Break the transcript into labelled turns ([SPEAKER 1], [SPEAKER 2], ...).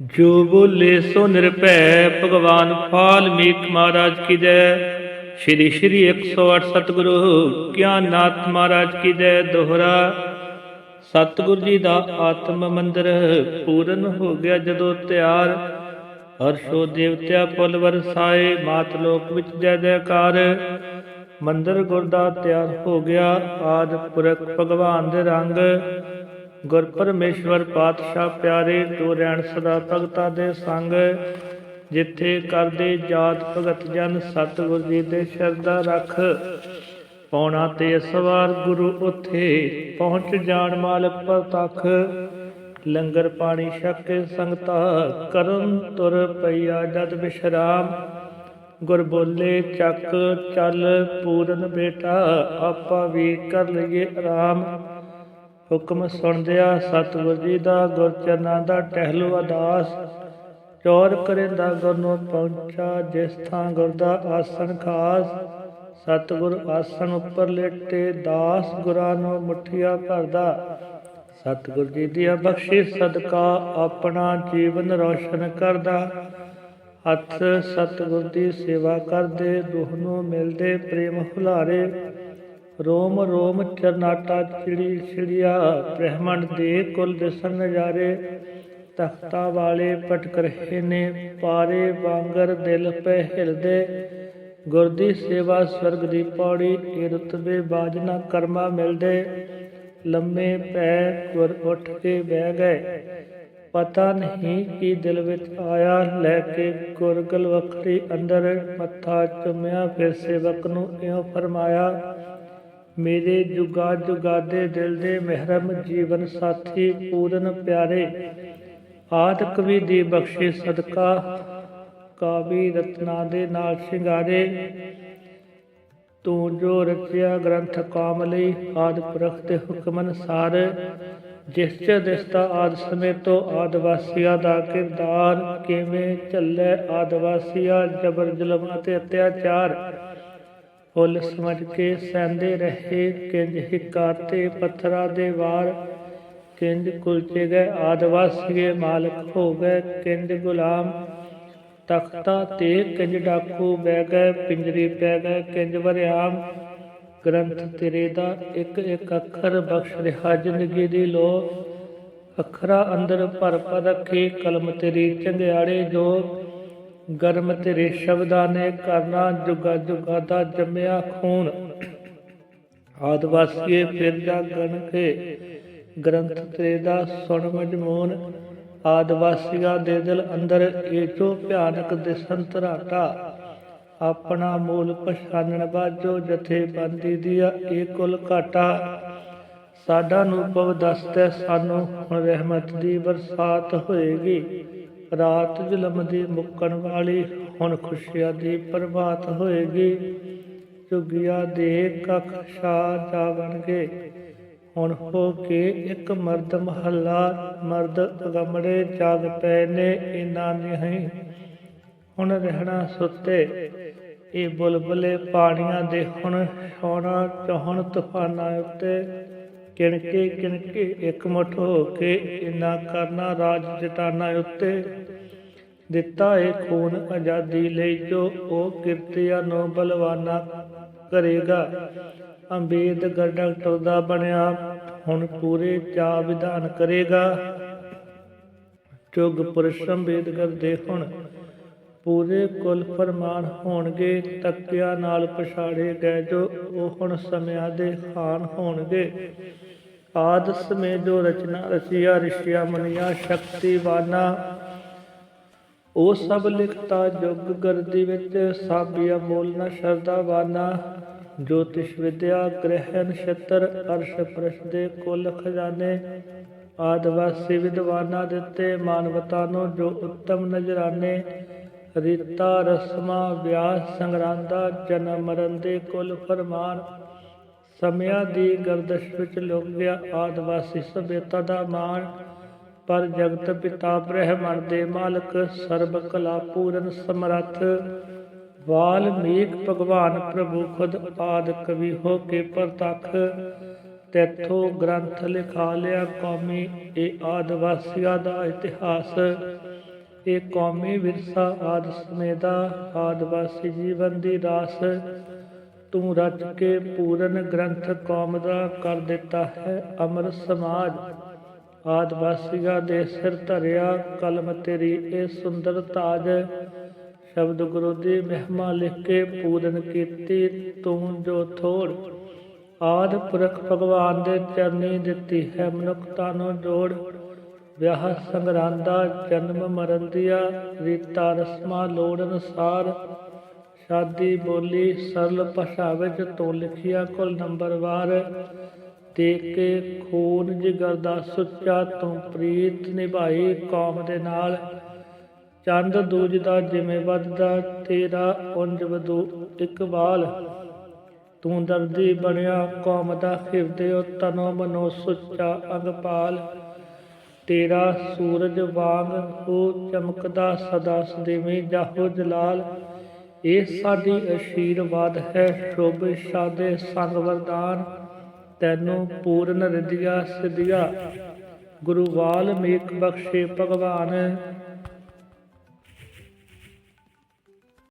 [SPEAKER 1] ਜੋ ਬੋਲੇ ਸੋ ਨਿਰਭੈ, ਭਗਵਾਨ ਵਾਲਮੀਕ ਮਹਾਰਾਜ ਕੀ ਜੈ। ਸ਼੍ਰੀ ਸ਼੍ਰੀ 108 ਸਤਿਗੁਰੂ ਗਿਆਨਨਾਥ ਮਹਾਰਾਜ ਕੀ ਜੈ ਦੋਹਰਾ। ਸਤਿਗੁਰ ਜੀ ਦਾ ਆਤਮ ਮੰਦਰ ਪੂਰਨ ਹੋ ਗਿਆ ਜਦੋਂ ਤਿਆਰ। ਅਰਸ਼ੋ ਦੇਵਤਿਆ ਪੁੱਲ ਵਰਸਾਏ, ਮਾਤ ਲੋਕ ਵਿੱਚ ਜੈ ਜੈਕਾਰ। ਮੰਦਰ ਗੁਰਦਾ ਤਿਆਰ ਹੋ ਗਿਆ, ਆਦ ਪੁਰਖ ਭਗਵਾਨ ਦੇ ਰੰਗ। ਗੁਰ ਪਰਮੇਸ਼ਵਰ ਪਾਤਸ਼ਾਹ ਪਿਆਰੇ, ਤੂੰ ਰਹਿਣ ਸਦਾ ਭਗਤਾ ਦੇ ਸੰਗ। ਜਿੱਥੇ ਕਰਦੇ ਜਾਤ ਭਗਤ ਜਨ, ਸਤਿਗੁਰ ਜੀ ਦੇ ਸ਼ਰਧਾ ਰੱਖ। ਪੌਣਾ ਤੇ ਸਵਾਰ ਗੁਰੂ ਉਥੇ, ਪਹੁੰਚ ਜਾਣ ਮਾਲ ਪ੍ਰਤੱਖ। ਲੰਗਰ ਪਾਣੀ ਛਕ ਕੇ ਸੰਗਤਾ, ਕਰਨ ਤੁਰ ਪਈਆ ਜਦ ਵਿਸ਼ਰਾਮ ਗੁਰ ਬੋਲੇ, ਚੱਕ ਚੱਲ ਪੂਰਨ ਬੇਟਾ, ਆਪਾ ਵੀ ਕਰ ਲਈਏ ਆਰਾਮ। ਹੁਕਮ ਸੁਣਦਿਆ ਸਤਿਗੁਰ ਜੀ ਦਾ ਗੁਰ ਚਰਨਾਂ ਦਾ ਟਹਿਲੂ ਅਦਾਸ ਚੌਰ ਕਰਿੰਦਾ ਗੁਰ ਨੂੰ ਪਹੁੰਚਾ, ਜਿਸ ਥਾਂ ਗੁਰ ਦਾ ਆਸਣ ਖਾਸ, ਸਤਿਗੁਰ ਆਸਣ ਉੱਪਰ ਲੇਟੇ, ਦਾਸ ਗੁਰਾਂ ਨੂੰ ਮੁਠੀਆ ਭਰਦਾ। ਸਤਿਗੁਰ ਜੀ ਦੀ ਬਖਸ਼ਿਸ਼ ਸਦਕਾ ਆਪਣਾ ਜੀਵਨ ਰੌਸ਼ਨ ਕਰਦਾ। ਹੱਥ ਸਤਿਗੁਰ ਦੀ ਸੇਵਾ ਕਰਦੇ ਦੁਹ ਨੂੰ ਮਿਲਦੇ ਪ੍ਰੇਮ ਹੁਲਾਰੇ ਰੋਮ ਰੋਮ ਚਰਨਾਟਾ ਚਿੜੀ ਛਿੜਿਆ, ਬ੍ਰਹਮੰਡ ਦੇ ਕੁਲ ਦਿਸਣ ਨਜ਼ਾਰੇ ਤਖਤਾ ਵਾਲੇ ਪਟਕ ਰਹੇ ਨੇ ਪਾਰੇ ਵਾਂਗਰ ਦਿਲ ਪੈ ਹਿਲਦੇ ਗੁਰ ਦੀ ਸੇਵਾ ਸਵਰਗ ਦੀ ਪੌੜੀ, ਇਹ ਰਤਬੇ ਬਾਜਨਾ ਕਰਮਾ ਮਿਲਦੇ। ਲੰਮੇ ਪੈ ਗੁਰ ਉੱਠ ਕੇ ਬਹਿ ਗਏ। ਪਤਾ ਨਹੀਂ ਕੀ ਦਿਲ ਵਿੱਚ ਆਇਆ, ਲੈ ਕੇ ਗੁਰਗਲ ਵਖਰੀ ਅੰਦਰ ਮੱਥਾ ਚੁੰਮਿਆ, ਫਿਰ ਸੇਵਕ ਨੂੰ ਇਉਂ ਫਰਮਾਇਆ ਮੇਰੇ ਜੁਗਾ ਜੁਗਾਦੇ ਦਿਲ ਦੇ ਮਹਿਰਮ ਜੀਵਨ ਸਾਥੀ ਪੂਰਨ ਪਿਆਰੇ ਆਦ ਕਵੀ ਦੀ ਬਖਸ਼ੀ ਸਦਕਾ, ਕਾਵੀ ਰਤਨਾ ਦੇ ਨਾਲ ਸ਼ਿੰਗਾਰੇ। ਤੂੰ ਜੋ ਰਚਿਆ ਗ੍ਰੰਥ ਕਾਮ ਲਈ ਆਦ ਪੁਰਖ ਤੇ ਹੁਕਮ ਅਨਸਾਰ, ਜਿਸ ਚ ਦਿਸਤਾ ਆਦ ਸਮੇਂ ਤੋਂ ਆਦਿਵਾਸੀਆਂ ਦਾ ਕਿਰਦਾਰ ਕਿਵੇਂ ਚੱਲੇ ਆਦਿਵਾਸੀਆਂ ਜਬਰ ਜ਼ੁਲਮ ਅਤੇ ਅਤਿਆਚਾਰ। ਫੁੱਲ ਸਮਝ ਕੇ ਸਹਿੰਦੇ ਰਹੇ, ਕਿੰਜ ਹਿਕਾਤੇ ਪੱਥਰਾਂ ਦੇ ਵਾਰ, ਕਿੰਜ ਕੁਲਚੇ ਗਏ ਆਦਵਾਸੀਏ ਮਾਲਕ ਹੋ ਗਏ ਕਿੰਜ ਗੁਲਾਮ ਤਖਤਾ ਤੇ ਕਿੰਜ ਡਾਕੂ ਬਹਿ ਗਏ, ਪਿੰਜਰੀ ਪੈ ਗਏ, ਕਿੰਜ ਵਰਿਆਮ। ਗ੍ਰੰਥ ਤੇਰੇ ਦਾ ਇੱਕ ਇੱਕ ਅੱਖਰ ਬਖਸ਼ ਰਿਹਾ, ਜ਼ਿੰਦਗੀ ਦੀ ਲੋ ਅੱਖਰਾਂ ਅੰਦਰ ਭਰ ਭਰ ਰੱਖੀ, ਕਲਮ ਤੇਰੀ ਚੰਗਿਆੜੇ ਜੋ ਗਰਮ ਤੇਰੇ ਸ਼ਬਦਾਂ ਨੇ ਕਰਨਾ, ਜੁਗਾ ਜੁਗਾ ਦਾ ਜੰਮਿਆ ਖੂਨ। ਆਦਵਾਸੀਏ ਫਿਰ ਜਾਗਣ ਕੇ ਗ੍ਰੰਥ ਤੇਰੇ ਦਾ ਸੁਣ ਮਜਮੂਨ। ਆਦਵਾਸੀਆਂ ਦੇ ਦਿਲ ਅੰਦਰ ਇਹ ਜੋ ਭਿਆਨਕ ਦਿਸਨ ਧਰਾਟਾ ਆਪਣਾ ਮੂਲ ਪਛਾਨਣ ਬਾਝੋ ਜਥੇ ਬੰਦੀ ਦੀਆ ਇਹ ਕੁਲ ਘਾਟਾ। ਸਾਡਾ ਅਨੁਭਵ ਦੱਸਦਾ ਸਾਨੂੰ ਹੁਣ ਰਹਿਮਤ ਦੀ ਬਰਸਾਤ ਹੋਏਗੀ। ਰਾਤ ਜ਼ੁਲਮ ਦੀ ਮੁੱਕਣ ਵਾਲੀ, ਹੁਣ ਖੁਸ਼ੀਆਂ ਦੀ ਪ੍ਰਭਾਤ ਹੋਏਗੀ। ਚੁਗਿਆ ਦੇ ਕਖ ਸ਼ਾ ਜਾਵਣਗੇ। ਹੁਣ ਹੋ ਕੇ ਇੱਕ ਮਰਦ ਮਹੱਲਾ, ਮਰਦ ਗਮੜੇ ਜਾਗ ਪਏ ਨੇ ਇਨਾ ਨਹੀਂ। ਹੁਣ ਰਹਿਣਾ ਸੁੱਤੇ, ਇਹ ਬੁਲਬਲੇ ਪਾਣੀਆਂ ਦੇ ਹੁਣ ਸੋਣਾ ਚਾਹਣ ਤੂਫਾਨਾਂ ਉੱਤੇ। ਕਿਣਕੇ ਕਿਣਕੇ ਇੱਕ ਹੋ ਕੇ ਇਨਾ ਕਰਨਾ ਰਾਜ ਜਟਾਨਾ ਉੱਤੇ। ਦਿੱਤਾ ਏ ਖੂਨ ਆਜ਼ਾਦੀ ਲਈ ਜੋ ਉਹ ਕਿਰਤੀਆ ਨੂੰ ਬਲਵਾਨਾ ਕਰੇਗਾ। ਅੰਬੇਦਕਰ ਡਾਕਟਰ ਦਾ ਬਣਿਆ ਹੁਣ ਪੂਰੇ ਚਾ ਵਿਧਾਨ ਕਰੇਗਾ। ਚੁਗ ਪੁਰਸ਼ ਅੰਬੇਦਕਰ ਦੇ ਹੁਣ ਪੂਰੇ ਕੁਲ ਫਰਮਾਨ ਹੋਣਗੇ, ਤਕਿਆ ਨਾਲ ਪਛਾੜੇ ਗਏ ਜੋ ਉਹ ਹੁਣ ਸਮਿਆਂ ਦੇ ਖਾਨ ਹੋਣਗੇ। ਆਦ ਸਮੇਂ ਜੋ ਰਚਨਾ ਰਚਿਆ ਰਿਸ਼ਿਆ ਮਨੀਆ, ਸ਼ਕਤੀਵਾਨਾ, ਉਹ ਸਭ ਲਿਖਤਾ ਜੁਗ ਗਰਦੀ ਵਿੱਚ, ਸਾਬੀਆ ਮੂਲ ਨ ਸ਼ਰਦਾਵਾਨਾ ਜੋਤਿਸ਼ ਵਿਦਿਆ, ਗ੍ਰਹਿਣ ਨਛਤਰ ਅਰਸ਼ ਪ੍ਰਸ਼ ਦੇ ਕੁਲ ਖਜ਼ਾਨੇ, ਆਦਿਵਾਸੀ ਵਿਦਵਾਨਾਂ ਦਿੱਤੇ, ਮਾਨਵਤਾ ਨੂੰ ਜੋ ਉੱਤਮ ਨਜ਼ਰਾਨੇ ਰੀਤਾ ਰਸਮਾਂ ਵਿਆਹ ਸੰਗਰਾਂਦਾ ਜਨਮ ਮਰਨ ਦੇ ਕੁਲ ਫਰਮਾਨ, ਸਮਿਆਂ ਦੀ ਗਰਦਸ਼ ਵਿੱਚ ਲੁਕ ਗਿਆ ਆਦਿਵਾਸੀ ਸਭਿਅਤਾ ਦਾ ਮਾਣ, ਪਰ ਜਗਤ ਪਿਤਾ ਬ੍ਰਹਮੰਡ ਦੇ ਮਾਲਕ ਸਰਬ ਕਲਾ ਪੂਰਨ ਸਮਰੱਥ ਵਾਲਮੀਕ ਭਗਵਾਨ ਪ੍ਰਭੂ ਖੁਦ ਆਦ ਕਵੀ ਹੋ ਕੇ ਪ੍ਰਤੱਖ, ਤੇਥੋਂ ਗ੍ਰੰਥ ਲਿਖਾ ਲਿਆ ਕੌਮੀ, ਇਹ ਆਦਿਵਾਸੀਆਂ ਦਾ ਇਤਿਹਾਸ। ਇਹ ਕੌਮੀ ਵਿਰਸਾ ਆਦ ਸਮੇਦਾ ਆਦ ਜੀਵਨ ਦੀ ਰਾਸ ਤੂੰ ਰਚ ਕੇ ਪੂਰਨ ਗ੍ਰੰਥ ਕੌਮ ਦਾ ਕਰ ਦਿੱਤਾ ਹੈ ਅਮਰ ਸਮਾਜ। ਆਦ ਦੇ ਸਿਰ ਧਰਿਆ ਕਲਮ ਤੇਰੀ ਇਹ ਸੁੰਦਰ ਤਾਜ। ਸ਼ਬਦ ਗੁਰੂ ਦੀ ਮਹਿਮਾ ਲਿਖ ਕੇ ਪੂਰਨ ਕੀਤੀ ਤੂੰ ਜੋ ਥੋੜ। ਆਦ ਪੁਰਖ ਭਗਵਾਨ ਦੇ ਚਰਨੀ ਦਿੱਤੀ ਹੈ ਮਨੁੱਖਤਾ ਨੂੰ ਜੋੜ। ਵਿਆਹ ਸੰਗਰਾਂਦਾ, ਜਨਮ ਮਰਨ ਦੀਆ ਰੀਤਾਂ ਰਸਮਾਂ ਲੋੜ ਅਨੁਸਾਰ। ਸ਼ਾਦੀ, ਬੋਲੀ, ਸਰਲ ਭਾਸ਼ਾ ਵਿੱਚ ਤੋਂ ਲਿਖਿਆ ਕੁੱਲ ਨੰਬਰਵਾਰ ਦੇ ਕੇ ਖੂਨ ਜਿਗਰ ਦਾ ਸੁੱਚਾ ਤੂੰ ਪ੍ਰੀਤ ਨਿਭਾਈ ਕੌਮ ਦੇ ਨਾਲ। ਚੰਦ ਦੂਜ ਦਾ ਜਿਵੇਂ ਵੱਧਦਾ, ਤੇਰਾ ਉੰਜ ਵਧੂ ਇਕਬਾਲ ਤੂੰ ਦਰਦੀ ਬਣਿਆ ਕੌਮ ਦਾ ਹਿਰਦੇ ਤਨੋ ਮਨੋ ਸੁੱਚਾ ਅੰਗਪਾਲ। ਤੇਰਾ ਸੂਰਜ ਵਾਂਗ ਹੋ ਚਮਕਦਾ ਸਦਾ ਸਦੀਵੀ, ਜਾਹੋ ਜਲਾਲ। ਇਹ ਸਾਡੀ ਅਸ਼ੀਰਵਾਦ ਹੈ, ਸ਼ੁਭ ਸ਼ਾਦੇ ਸੰਗ ਵਰਦਾਨ। ਤੈਨੂੰ ਪੂਰਨ ਰਿਧਿਆ ਸਿਧਿਆ। ਗੁਰੂ ਵਾਲਮੀਕ ਬਖਸ਼ੇ ਭਗਵਾਨ।